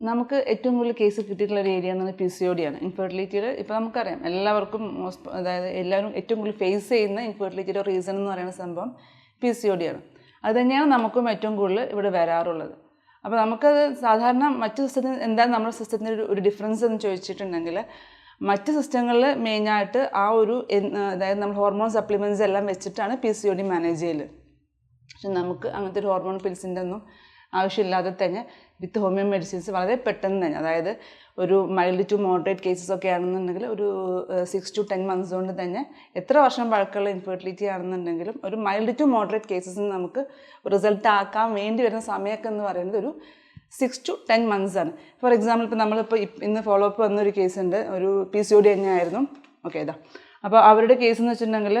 നമുക്ക് ഏറ്റവും കൂടുതൽ കേസ് കിട്ടിയിട്ടുള്ള ഒരു ഏരിയ എന്ന് പറഞ്ഞാൽ പി സി ഒ ഡി ആണ് ഇൻഫെർട്ടിലിറ്റിയുടെ ഇപ്പോൾ നമുക്കറിയാം. എല്ലാവർക്കും മോസ്റ്റ് അതായത് എല്ലാവരും ഏറ്റവും കൂടുതൽ ഫേസ് ചെയ്യുന്ന ഇൻഫെർട്ടിലിറ്റിയുടെ റീസൺ എന്ന് പറയുന്ന സംഭവം പി സി ഒ ഡി ആണ്. അത് തന്നെയാണ് നമുക്കും ഏറ്റവും കൂടുതൽ ഇവിടെ വരാറുള്ളത്. അപ്പോൾ നമുക്കത് സാധാരണ മറ്റ് സിസ്റ്റത്തിന് എന്താണ് നമ്മുടെ സിസ്റ്റത്തിന്റെ ഒരു ഡിഫറൻസ് എന്ന് ചോദിച്ചിട്ടുണ്ടെങ്കിൽ മറ്റ് സിസ്റ്റങ്ങളിൽ മെയിനായിട്ട് ആ ഒരു അതായത് നമ്മൾ ഹോർമോൺ സപ്ലിമെന്റ്സ് എല്ലാം വെച്ചിട്ടാണ് P C O D manage ചെയ്യൽ പക്ഷെ നമുക്ക് അങ്ങനത്തെ ഒരു ഹോർമോൺ പിൽസിന്റെ ഒന്നും ആവശ്യമില്ലാതെ തന്നെ വിത്ത് ഹോമിയോ മെഡിസിൻസ് വളരെ പെട്ടെന്ന് തന്നെ. അതായത് ഒരു മൈൽഡ് ടു മോഡറേറ്റ് കേസസ് ഒക്കെ ആണെന്നുണ്ടെങ്കിൽ ഒരു സിക്സ് ടു ടെൻ മന്ത്സ് കൊണ്ട് തന്നെ എത്ര വർഷം പഴക്കമുള്ള ഇൻഫെർട്ടിലിറ്റി ആണെന്നുണ്ടെങ്കിലും ഒരു മൈൽഡ് ടു മോഡറേറ്റ് കേസസ് നമുക്ക് റിസൾട്ട് ആക്കാൻ വേണ്ടി വരുന്ന സമയമൊക്കെ എന്ന് പറയുന്നത് ഒരു സിക്സ് ടു ടെൻ മന്ത്സ് ആണ്. ഫോർ എക്സാമ്പിൾ ഇപ്പോൾ നമ്മളിപ്പോൾ ഇന്ന് ഫോളോ അപ്പ് വന്നൊരു കേസ് ഉണ്ട്. ഒരു പി സി ഒ ഡി തന്നെയായിരുന്നു ഓക്കെ ഇതാ. അപ്പോൾ അവരുടെ കേസ് എന്ന് വെച്ചിട്ടുണ്ടെങ്കിൽ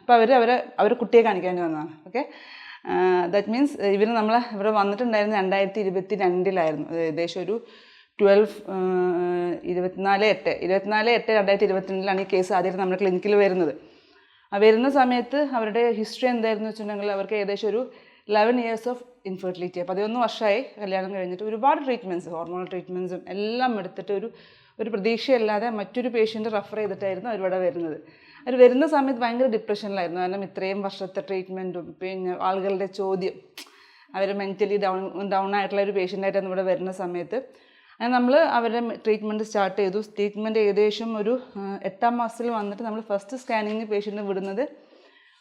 ഇപ്പോൾ അവർ അവരെ അവർ കുട്ടിയെ കാണിക്കാൻ വന്നതാണ്. ഓക്കെ ദാറ്റ് മീൻസ് ഇവർ നമ്മൾ ഇവിടെ വന്നിട്ടുണ്ടായിരുന്നത് രണ്ടായിരത്തി ഇരുപത്തി രണ്ടിലായിരുന്നു ഏകദേശം ഒരു ട്വൽവ് ഇരുപത്തിനാല് എട്ട് ഇരുപത്തിനാല് എട്ട് രണ്ടായിരത്തി ഇരുപത്തിരണ്ടിലാണ് ഈ കേസ് ആദ്യമായിട്ട് നമ്മുടെ ക്ലിനിക്കിൽ വരുന്നത്. വരുന്ന സമയത്ത് അവരുടെ ഹിസ്റ്ററി എന്തായിരുന്നു വെച്ചിട്ടുണ്ടെങ്കിൽ അവർക്ക് ഏകദേശം ഒരു ലെവൻ ഇയേഴ്സ് ഓഫ് ഇൻഫെർട്ടിലിറ്റി പതിനൊന്ന് വർഷമായി കല്യാണം കഴിഞ്ഞിട്ട് ഒരുപാട് ട്രീറ്റ്മെന്റ്സ് ഹോർമോണൽ ട്രീറ്റ്മെന്റ്സും എല്ലാം എടുത്തിട്ട് ഒരു ഒരു പ്രതീക്ഷയല്ലാതെ മറ്റൊരു പേഷ്യന്റ് റെഫർ ചെയ്തിട്ടായിരുന്നു അവരിവിടെ വരുന്നത്. അവർ വരുന്ന സമയത്ത് ഭയങ്കര ഡിപ്രഷനിലായിരുന്നു കാരണം ഇത്രയും വർഷത്തെ ട്രീറ്റ്മെന്റും പിന്നെ ആളുകളുടെ ചോദ്യം അവർ മെന്റലി ഡൗൺ ഡൗൺ ആയിട്ടുള്ള ഒരു പേഷ്യന്റായിട്ടാണ് ഇവിടെ വരുന്ന സമയത്ത് അങ്ങനെ നമ്മൾ അവരുടെ ട്രീറ്റ്മെന്റ് സ്റ്റാർട്ട് ചെയ്തു. ട്രീറ്റ്മെന്റ് ഏകദേശം ഒരു എട്ടാം മാസത്തിൽ വന്നിട്ട് നമ്മൾ ഫസ്റ്റ് സ്കാനിങ്ങിന് പേഷ്യന്റിന് വിടുന്നത്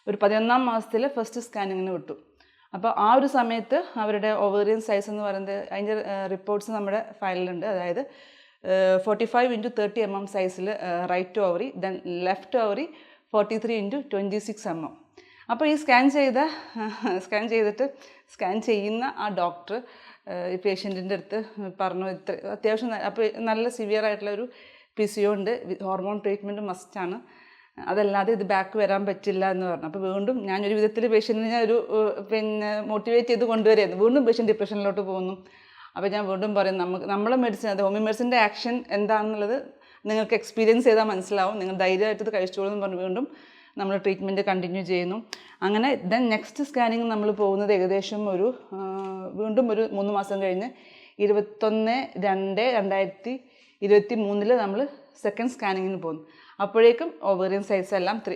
ഒരു പതിനൊന്നാം മാസത്തിൽ ഫസ്റ്റ് സ്കാനിങ്ങിന് വിട്ടു. അപ്പോൾ ആ ഒരു സമയത്ത് അവരുടെ ഓവേറിയൻ സൈസ് എന്ന് പറയുന്നത് അതിന്റെ റിപ്പോർട്ട്സ് നമ്മുടെ ഫയലിലുണ്ട് അതായത് forty five into thirty M M സൈസിൽ right ovary then left ovary forty three into twenty six M M അപ്പോൾ ഈ സ്കാൻ ചെയ്ത സ്കാൻ ചെയ്തിട്ട് സ്കാൻ ചെയ്യുന്ന ആ ഡോക്ടർ ഈ പേഷ്യന്റിന്റെ അടുത്ത് പറഞ്ഞു ഇത്ര അത്യാവശ്യം അപ്പോൾ നല്ല സിവിയർ ആയിട്ടുള്ള ഒരു പി സി ഉണ്ട്. ഹോർമോൺ ട്രീറ്റ്മെന്റ് മസ്റ്റാണ് അതല്ലാതെ ഇത് ബാക്ക് വരാൻ പറ്റില്ല എന്ന് പറഞ്ഞു. അപ്പോൾ വീണ്ടും ഞാനൊരു വിധത്തിൽ പേഷ്യന്റിനെ ഒരു പിന്നെ മോട്ടിവേറ്റ് ചെയ്ത് കൊണ്ടുവരികയായിരുന്നു വീണ്ടും പേഷ്യന്റ് ഡിപ്രഷനിലോട്ട് പോകുന്നു. അപ്പോൾ ഞാൻ വീണ്ടും പറയും നമുക്ക് നമ്മളെ മെഡിസിൻ അത് ഹോമിയോ മെഡിസിന്റെ ആക്ഷൻ എന്താണെന്നുള്ളത് നിങ്ങൾക്ക് എക്സ്പീരിയൻസ് ചെയ്താൽ മനസ്സിലാവും. നിങ്ങൾ ധൈര്യമായിട്ട് ഇത് കഴിച്ചോളൂ എന്ന് പറഞ്ഞ് വീണ്ടും നമ്മൾ ട്രീറ്റ്മെന്റ് കണ്ടിന്യൂ ചെയ്യുന്നു. അങ്ങനെ ദെൻ നെക്സ്റ്റ് സ്കാനിങ് നമ്മൾ പോകുന്നത് ഏകദേശം ഒരു വീണ്ടും ഒരു മൂന്ന് മാസം കഴിഞ്ഞ് ഇരുപത്തൊന്ന് രണ്ട് രണ്ടായിരത്തി ഇരുപത്തി മൂന്നിൽ നമ്മൾ സെക്കൻഡ് സ്കാനിങ്ങിന് പോകുന്നു. അപ്പോഴേക്കും ഓവേറിയൻ സൈസ് എല്ലാം ത്രീ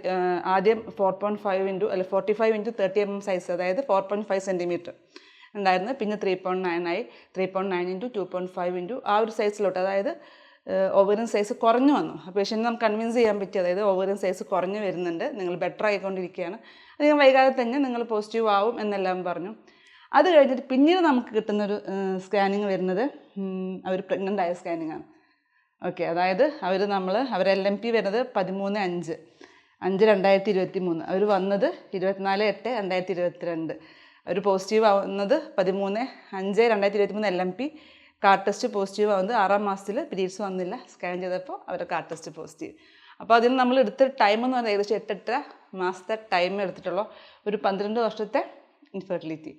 ആദ്യം ഫോർ പോയിന്റ് ഫൈവ് ഇന്റു അല്ല forty five into thirty M M size അതായത് ഫോർ പോയിന്റ് ഫൈവ് സെന്റിമീറ്റർ ഉണ്ടായിരുന്നു. പിന്നെ ത്രീ പോയിന്റ് നയൻ ആയി. Three point nine into two point five into ആ ഒരു സൈസിലോട്ട് അതായത് ഓവറിൻ സൈസ് കുറഞ്ഞു വന്നു. പേഷ്യന്റ് നമുക്ക് കൺവിൻസ് ചെയ്യാൻ പറ്റി. അതായത് ഓവറിൻ സൈസ് കുറഞ്ഞു വരുന്നുണ്ട്. നിങ്ങൾ ബെറ്റർ ആയിക്കൊണ്ടിരിക്കുകയാണ്. അധികം വൈകാതെ തന്നെ നിങ്ങൾ പോസിറ്റീവ് ആവും എന്നെല്ലാം പറഞ്ഞു. അത് കഴിഞ്ഞിട്ട് പിന്നീട് നമുക്ക് കിട്ടുന്നൊരു സ്കാനിങ് വരുന്നത് അവർ പ്രഗ്നന്റ് ആയ സ്കാനിങ് ആണ്. ഓക്കെ അതായത് അവർ നമ്മൾ അവർ എൽ എം പി വരുന്നത് പതിമൂന്ന് അഞ്ച്. അഞ്ച് രണ്ടായിരത്തി ഇരുപത്തി മൂന്ന് അവർ വന്നത് ഇരുപത്തിനാല് എട്ട് രണ്ടായിരത്തി ഇരുപത്തിരണ്ട്. അവർ പോസിറ്റീവ് ആവുന്നത് പതിമൂന്ന് അഞ്ച് രണ്ടായിരത്തി ഇരുപത്തി മൂന്ന് L M P card test positive ആവുന്നത് ആറാം മാസത്തിൽ പീരീഡ്സ് വന്നില്ല. സ്കാൻ ചെയ്തപ്പോൾ അവരുടെ കാർ ടെസ്റ്റ് പോസിറ്റീവ് അപ്പോൾ അതിന് നമ്മൾ എടുത്ത ടൈം എന്ന് പറഞ്ഞാൽ ഏകദേശം എട്ടെട്ടര മാസത്തെ ടൈം എടുത്തിട്ടുള്ള. ഒരു പന്ത്രണ്ട് വർഷത്തെ ഇൻഫെർട്ടിലിറ്റി